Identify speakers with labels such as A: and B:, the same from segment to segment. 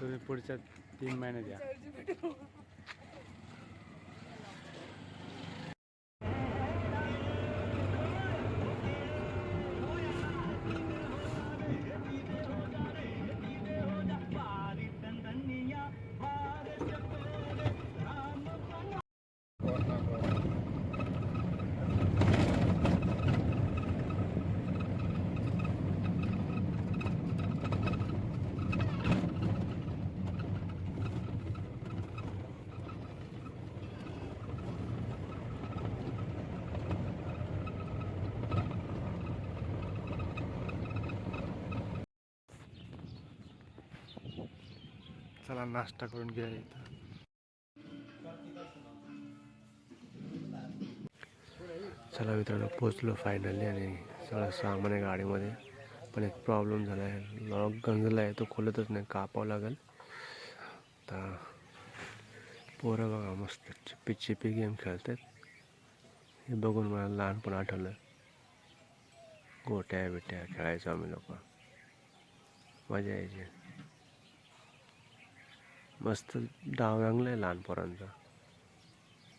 A: तुम्ही पुढच्या तीन महिन्यात या चला नाश्ता करून घ्या इथं. चला मित्रांनो पोचलो फायनली आणि सगळं सामान आहे गाडीमध्ये. पण एक प्रॉब्लेम झाला आहे लॉक गंजला आहे तो खोलतच नाही कापावं लागेल. आता पोरं बघा मस्त चिप्पी चिप्पी गेम खेळतात. हे बघून मला लहानपण आठवलं. गोट्या बिट्या खेळायचो आम्ही लोक. मजा यायची. मस्त डाव रंगला आहे लहान पोरांचा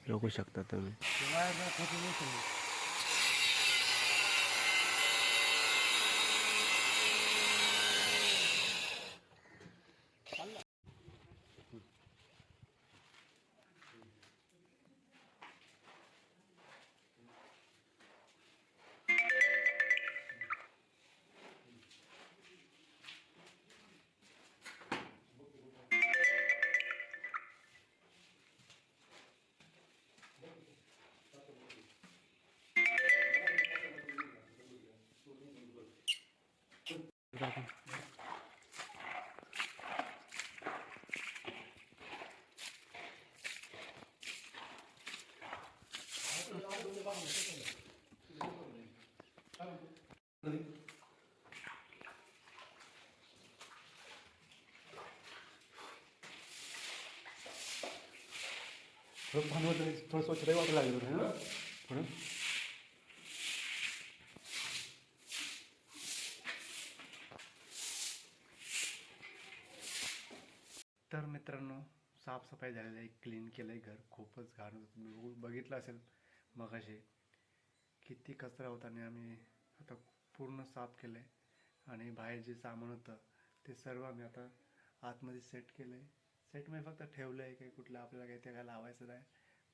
A: बघू शकता तुम्ही. थोडं स्वच्छ वाटायला लागलं होतं ना थोडं तर मित्रांनो साफसफाई झालेली आहे. क्लीन केलं आहे घर. खूपच घाण होतं. बघितलं असेल मगाशी किती कचरा होता आणि आम्ही आता पूर्ण साफ केलं आहे आणि बाहेर जे सामान होतं ते सर्व आम्ही आता आतमध्ये सेट केलं आहे सेटमध्ये फक्त ठेवलं आहे काही कुठलं आपल्याला काही ते काय लावायचं नाही.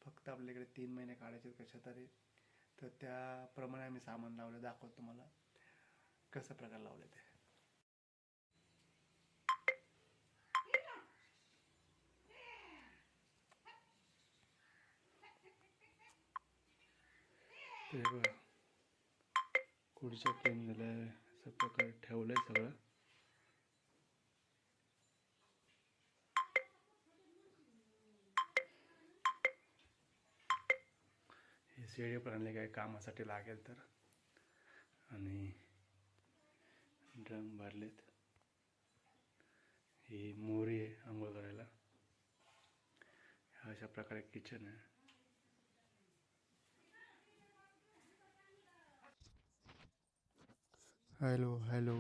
A: फक्त आपल्याकडे तीन महिने काढायचे कशा तरी. तर त्याप्रमाणे आम्ही सामान लावलं दाखवतो तुम्हाला. कसा प्रकार लावले ते. ते बघा. खुर्च्या झालं आहे असं प्रकारे ठेवलं आहे सगळं. शेळी पण आणले काही कामासाठी लागेल तर. आणि ड्रम भरलेत. ही मोरी आहे आंघोळ करायला. अशा प्रकारे किचन आहे. हॅलो हॅलो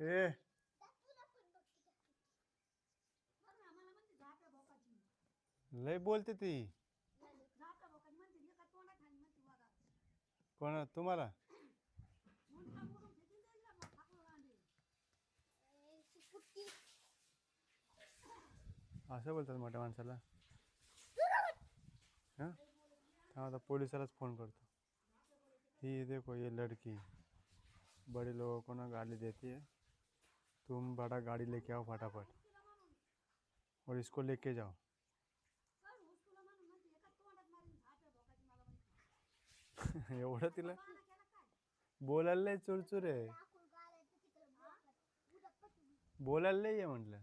A: ए. लय बोलते ती. कोण? तुम्हाला? असं बोलतात मोठ्या माणसाला? हा? आता पोलिसालाच फोन करतो. ही देखो ये लडकी. बडे लोक कोणा गाली देते? तुम बड़ा गाड़ी लेके आओ फटाफट। और इसको लेके जाओ। एवढं तिला बोलायला चुरचुर। आहे बोलायला ये म्हटलं